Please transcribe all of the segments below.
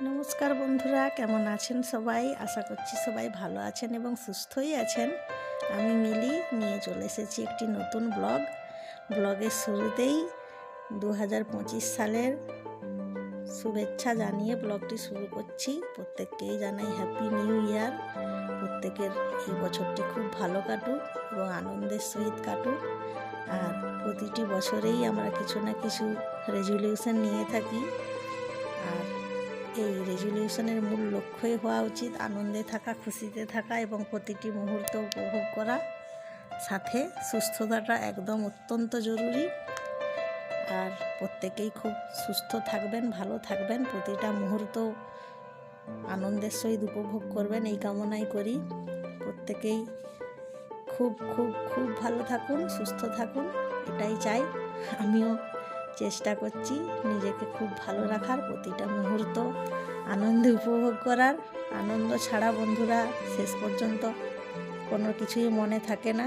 নমস্কার বন্ধুরা, কেমন আছেন সবাই? আশা করছি সবাই ভালো আছেন এবং সুস্থই আছেন। আমি মিলি, নিয়ে চলে এসেছি একটি নতুন ব্লগ। ব্লগের শুরুতেই দু হাজার পঁচিশ সালের শুভেচ্ছা জানিয়ে ব্লগটি শুরু করছি। প্রত্যেককেই জানাই হ্যাপি নিউ ইয়ার প্রত্যেকের এই বছরটি খুব ভালো কাটুক এবং আনন্দের সহিত কাটুক। আর প্রতিটি বছরেই আমরা কিছু না কিছু রেজলিউশন নিয়ে থাকি। এই রেজলিউশনের মূল লক্ষ্যই হওয়া উচিত আনন্দে থাকা, খুশিতে থাকা এবং প্রতিটি মুহূর্ত উপভোগ করা। সাথে সুস্থতাটা একদম অত্যন্ত জরুরি। আর প্রত্যেকেই খুব সুস্থ থাকবেন, ভালো থাকবেন। প্রতিটা মুহূর্ত আনন্দের সহিত উপভোগ করবেন, এই কামনাই করি। প্রত্যেকেই খুব খুব খুব ভালো থাকুন, সুস্থ থাকুন, এটাই চাই। আমিও চেষ্টা করছি নিজেকে খুব ভালো রাখার, প্রতিটা মুহূর্ত আনন্দে উপভোগ করার। আনন্দ ছাড়া বন্ধুরা শেষ পর্যন্ত কোনো কিছুই মনে থাকে না।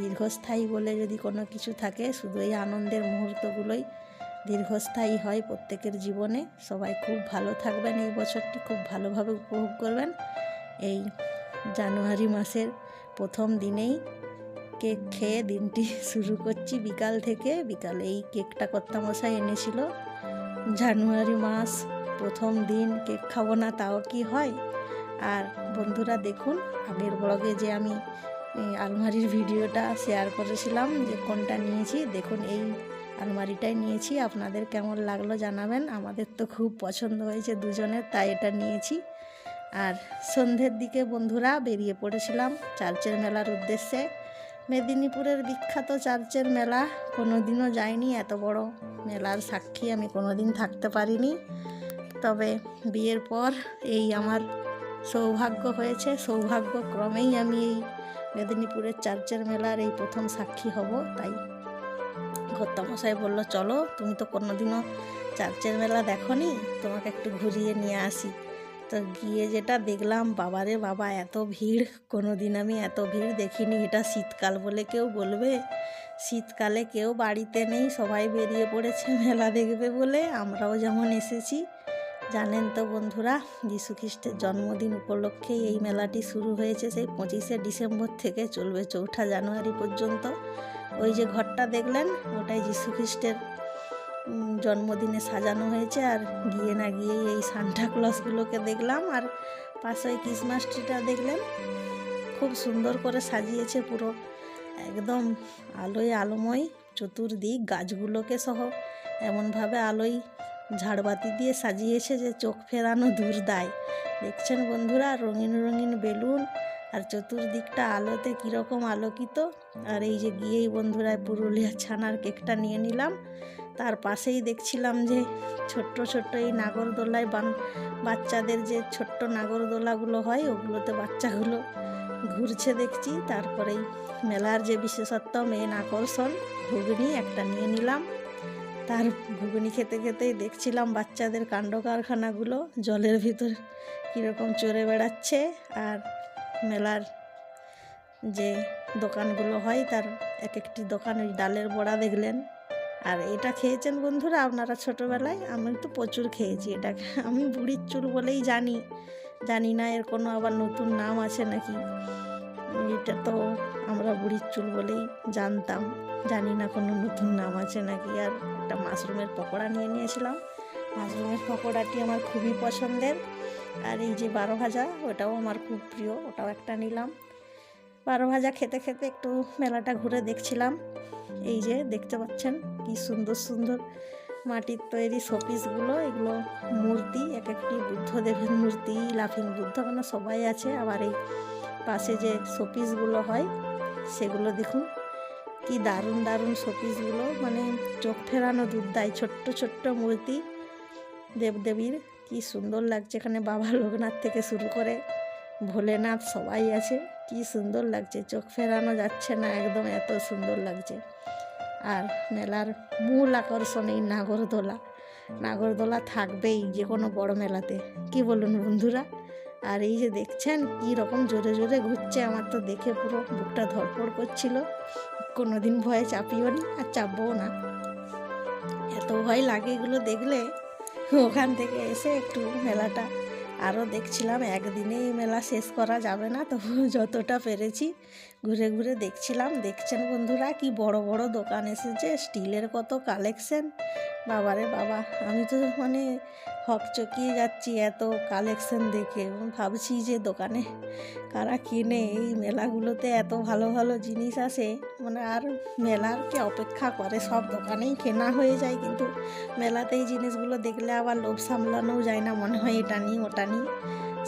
দীর্ঘস্থায়ী বলে যদি কোনো কিছু থাকে, শুধু এই আনন্দের মুহূর্তগুলোই দীর্ঘস্থায়ী হয় প্রত্যেকের জীবনে। সবাই খুব ভালো থাকবেন, এই বছরটি খুব ভালোভাবে উপভোগ করবেন। এই জানুয়ারি মাসের প্রথম দিনেই কেক খেয়ে দিনটি শুরু করছি বিকাল থেকে। বিকালে এই কেকটা কর্তামশাই এনেছিল। জানুয়ারি মাস প্রথম দিন কেক খাব না, তাও কি হয়? আর বন্ধুরা দেখুন, আগের ব্লগে যে আমি আলমারির ভিডিওটা শেয়ার করেছিলাম, যে কোনটা নিয়েছি, দেখুন এই আলমারিটাই নিয়েছি। আপনাদের কেমন লাগল জানাবেন। আমাদের তো খুব পছন্দ হয়েছে দুজনের, তাই এটা নিয়েছি। আর সন্ধ্যের দিকে বন্ধুরা বেরিয়ে পড়েছিলাম চার্চের মেলার উদ্দেশ্যে। মেদিনীপুরের বিখ্যাত চার্চের মেলা কোনো দিনও যাইনি এত বড় মেলার সাক্ষী আমি কোনো দিন থাকতে পারিনি। তবে বিয়ের পর এই আমার সৌভাগ্য হয়েছে, সৌভাগ্যক্রমেই আমি এই মেদিনীপুরের চার্চের মেলার এই প্রথম সাক্ষী হব। তাই কর্তামশাই বলল, চলো, তুমি তো কোনো দিনও চার্চের মেলা দেখনি, তোমাকে একটু ঘুরিয়ে নিয়ে আসি। তো গিয়ে যেটা দেখলাম বাবারে বাবা এত ভিড়। কোনো দিন আমি এত ভিড় দেখিনি। এটা শীতকাল বলে কেউ বলবে। শীতকালে কেউ বাড়িতে নেই সবাই বেরিয়ে পড়েছে মেলা দেখবে বলে। আমরাও যেমন এসেছি। জানেন তো বন্ধুরা যীশু খ্রিস্টের জন্মদিন উপলক্ষে এই মেলাটি শুরু হয়েছে সেই পঁচিশে ডিসেম্বর থেকে চলবে চৌঠা জানুয়ারি পর্যন্ত। ওই যে ঘরটা দেখলেন ওটাই যীশু খ্রিস্টের উম, জন্মদিনে সাজানো হয়েছে আর গিয়ে না গিয়েই এই সান্টা ক্লসগুলোকে দেখলাম আর পাশে ক্রিসমাস ট্রিটা দেখলেন। খুব সুন্দর করে সাজিয়েছে পুরো। একদম আলোয় আলোময় চতুর্দিক, গাছগুলোকে সহ এমনভাবে আলোয় ঝাড়বাতি দিয়ে সাজিয়েছে যে চোখ ফেরানো দূর দায় দেখছেন বন্ধুরা, রঙিন রঙিন বেলুন আর চতুর্দিকটা আলোতে কীরকম আলোকিত। আর এই যে গিয়েই বন্ধুরা পুরুলিয়ার ছানার কেকটা নিয়ে নিলাম। তার পাশেই দেখছিলাম যে ছোট্ট ছোট্ট এই নাগরদোলায় বান, বাচ্চাদের যে ছোট্ট নাগরদোলাগুলো হয়, ওগুলোতে বাচ্চাগুলো ঘুরছে দেখছি। তারপরেই মেলার যে বিশেষত্ব মেন আকর্ষণ, ঘুগনি একটা নিয়ে নিলাম। তার ঘুগনি খেতে খেতেই দেখছিলাম বাচ্চাদের কাণ্ড কারখানাগুলো, জলের ভিতর কীরকম চড়ে বেড়াচ্ছে। আর মেলার যে দোকানগুলো হয়, তার এক একটি দোকান ওই ডালের বড়া দেখলেন। আর এটা খেয়েছেন বন্ধুরা আপনারা ছোটোবেলায়? আমি তো প্রচুর খেয়েছি এটা। আমি বুড়ির চুল বলেই জানি। জানি না এর কোনো আবার নতুন নাম আছে নাকি। এটা তো আমরা বুড়ির চুল বলেই জানতাম। জানি না কোনো নতুন নাম আছে নাকি। আর একটা মাশরুমের পকোড়া নিয়ে নিয়েছিলাম। মাশরুমের পকোড়াটি আমার খুবই পছন্দের। আর এই যে বারো ভাজা, ওটাও আমার খুব প্রিয়। ওটাও একটা নিলাম। বারো ভাজা খেতে খেতে একটু মেলাটা ঘুরে দেখছিলাম। এই যে দেখতে পাচ্ছেন কি সুন্দর সুন্দর মাটির তৈরি শোপিসগুলো। এগুলো মূর্তি, এক একটি বুদ্ধদেবের মূর্তি, লাফিং বুদ্ধ মানে সবাই আছে। আবার এই পাশে যে শোপিসগুলো হয়, সেগুলো দেখুন, কি দারুণ দারুণ শোপিসগুলো। মানে চোখ ফেরানো দুধ দেয় ছোট্ট ছোট্ট মূর্তি। দেবদেবীর কি সুন্দর লাগছে এখানে বাবা লোকনাথ থেকে শুরু করে ভোলেনাথ, সবাই আছে। কি সুন্দর লাগছে, চোখ ফেরানো যাচ্ছে না, একদম এত সুন্দর লাগছে। আর মেলার মূল আকর্ষণ এই নাগরদোলা। নাগরদোলা থাকবেই যে কোনো বড় মেলাতে। কি বলুন বন্ধুরা? আর এই যে দেখছেন, কি রকম জোরে জোরে ঘুরছে আমার তো দেখে পুরো বুকটা ধরপড় করছিল। কোনো দিন ভয়ে চাপিও নি আর চাপবও না। এত ভয় লাগে এগুলো দেখলে। ওখান থেকে এসে একটু মেলাটা আরও দেখছিলাম, একদিনেই মেলা শেষ করা যাবে না তবু যতটা পেরেছি ঘুরে ঘুরে দেখছিলাম। দেখছেন বন্ধুরা, কি বড় বড় দোকান এসেছে, স্টিলের কত কালেকশন বাবারে বাবা, আমি তো মানে হকচকিয়ে যাচ্ছি এত কালেকশন দেখে। ভাবছি যে দোকানে কারা কিনে? এই মেলাগুলোতে এত ভালো ভালো জিনিস আসে মানে আর মেলার কে অপেক্ষা করে? সব দোকানেই কেনা হয়ে যায়, কিন্তু মেলাতেই জিনিসগুলো দেখলে আবার লোভ সামলানোও যায় না মনে হয় এটা নিই, ওটা নিই।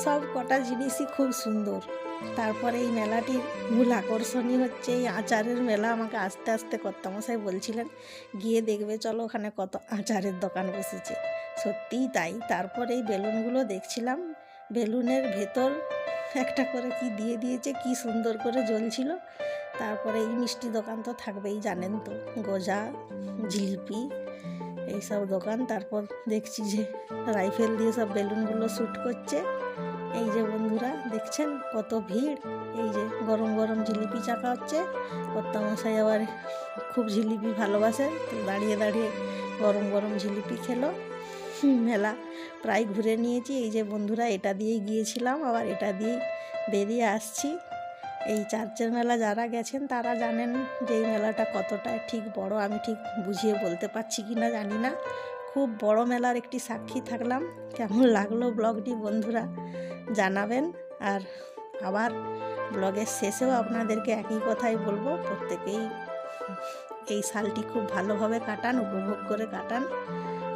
সব কটা জিনিসই খুব সুন্দর। তারপরে এই মেলাটির মূল আকর্ষণই হচ্ছে, এই আচারের মেলা আমাকে আস্তে আস্তে কর্তামশাই বলছিলেন, গিয়ে দেখবে, চলো ওখানে কত আচারের দোকান বসেছে। সত্যিই তাই। তারপরে এই বেলুনগুলো দেখছিলাম, বেলুনের ভেতর একটা করে কি দিয়ে দিয়েছে, কি সুন্দর করে জ্বলছিল। তারপরে এই মিষ্টি দোকান তো থাকবেই, জানেন তো, গজা, জিলিপি, এইসব দোকান। তারপর দেখছি যে রাইফেল দিয়ে সব বেলুনগুলো শ্যুট করছে। এই যে বন্ধুরা, দেখছেন কত ভিড়? এই যে গরম গরম জিলিপি চাকা হচ্ছে। কর্তামশাই আবার খুব জিলিপি ভালোবাসে, তো দাঁড়িয়ে দাঁড়িয়ে গরম গরম জিলিপি খেলো। মেলা প্রায় ঘুরে নিয়েছি। এই যে বন্ধুরা, এটা দিয়েই গিয়েছিলাম, আবার এটা দিয়েই বেরিয়ে আসছি। এই চার্চের মেলা যারা গেছেন, তারা জানেন যে এই মেলাটা কতটা ঠিক বড়। আমি ঠিক বুঝিয়ে বলতে পারছি কি না জানি না। খুব বড় মেলার একটি সাক্ষী থাকলাম। কেমন লাগল ব্লগটি বন্ধুরা? জানাবেন। আর আবার ব্লগের শেষেও আপনাদেরকে একই কথাই বলব, প্রত্যেকেই এই সালটি খুব ভালোভাবে কাটান, উপভোগ করে কাটান।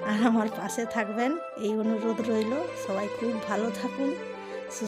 আর আমার পাশে থাকবেন, এই অনুরোধ রইল। সবাই খুব ভালো থাকুন।